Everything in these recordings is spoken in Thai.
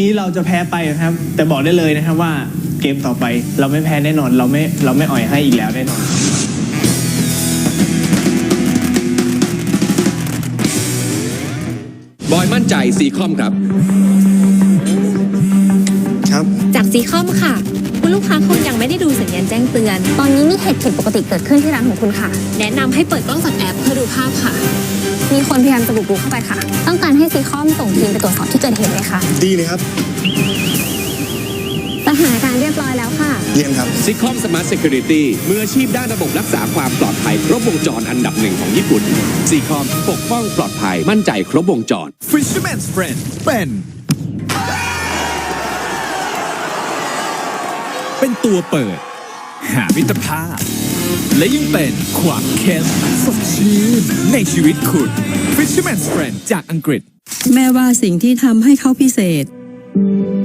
นี้เราจะแพ้ไปนะครับ แต่บอกได้เลยนะครับว่าเกมต่อไปเราไม่แพ้แน่นอน เราไม่เราไม่อ่อยให้อีกแล้วแน่นอน บอยมั่นใจสีคอมครับ ครับจากซีคอมค่ะ คุณลูกค้าคงยังไม่ได้ดูสัญญาณแจ้งเตือน ตอนนี้มีเหตุผิดปกติเกิดขึ้นที่ร้านของคุณค่ะ แนะนำให้เปิดกล้องจากแอปเพื่อดูภาพค่ะ มีคนพยายามจะบุกรุกเข้าไปค่ะ ต้องการให้ซีคอมส่งทีมไปตรวจสอบที่เกิดเหตุเลยค่ะดีเลยครับ สถานการณ์เรียบร้อยแล้วค่ะ เยี่ยมครับ ซิคอมสมาร์ทเซ u r ริตี้มืออาชีพด้านระบบรักษาความปลอดภัย ครบวงจรอันดับหนึ่งของญี่ปุ่นซีคอมปกป้องปลอดภัยมั่นใจครบวงจร Fisherman's Friend เป็น เป็นตัวเปิด หามิตรภาพ และยังเป็นความเข้มสดชื่นในชีวิตคุณ Fisherman's Friend จากอังกฤษ แม่ว่าสิ่งที่ทำให้เขาพิเศษ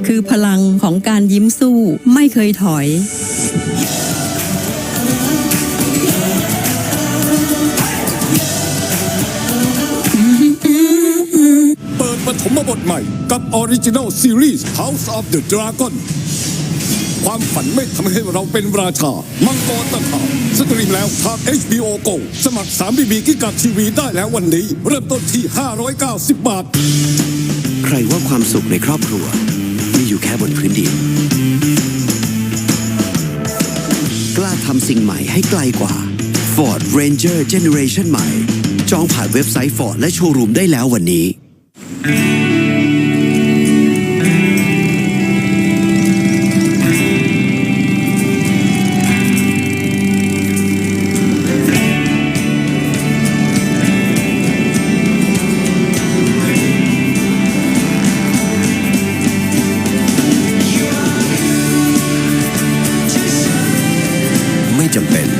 คือพลังของการยิ้มสู้ไม่เคยถอย เปิดปฐมบทใหม่กับ Original Series House of the Dragon ความฝันไม่ทำให้เราเป็นราชา มังกรตะขาบสตรีมแล้วทาง HBO Go สมัคร3 BB กิกะทีวีได้แล้ววันนี้ เริ่มต้นที่ 590 บาท ใครว่าความสุขในครอบครัว มีอยู่แค่บนพื้นดิน กล้าทำสิ่งใหม่ให้ไกลกว่า Ford Ranger Generation ใหม่ จองผ่านเว็บไซต์ Ford และโชว์รูมได้แล้ววันนี้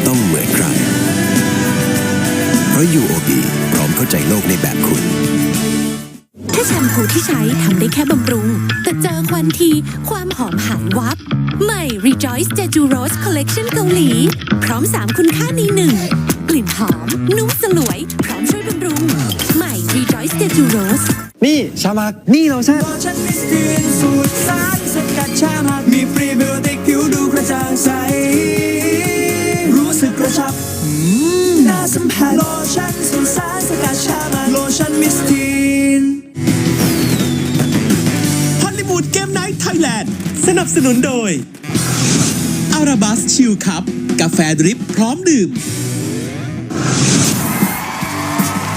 ต้องเหมือนใคร เพราะ UOB พร้อมเข้าใจโลกในแบบคุณ แค่แชมพูที่ใช้ทำได้แค่บำรุง แต่เจอควันทีความหอมหายวับ ใหม่ Rejoice Jeju Rose Collection เกาหลี พร้อม 3 คุณค่าในหนึ่ง กลิ่นหอม นุ่มสลวย พร้อมช่วยบำรุง ใหม่ Rejoice Jeju Rose นี่ชามักนี่เราแซ่บฉันมิสทีนสูตรสารสกัดชาหากมีฟรีบิวติกผิวดู ชั่นสูตรสารสกัดชาหาโลชั่นมิสทีนฮอลลีวูดเกมไนท์ไทยแลนด์สนับสนุนโดยอาราบัสชิลคัพกาแฟดริปพร้อมดื่ม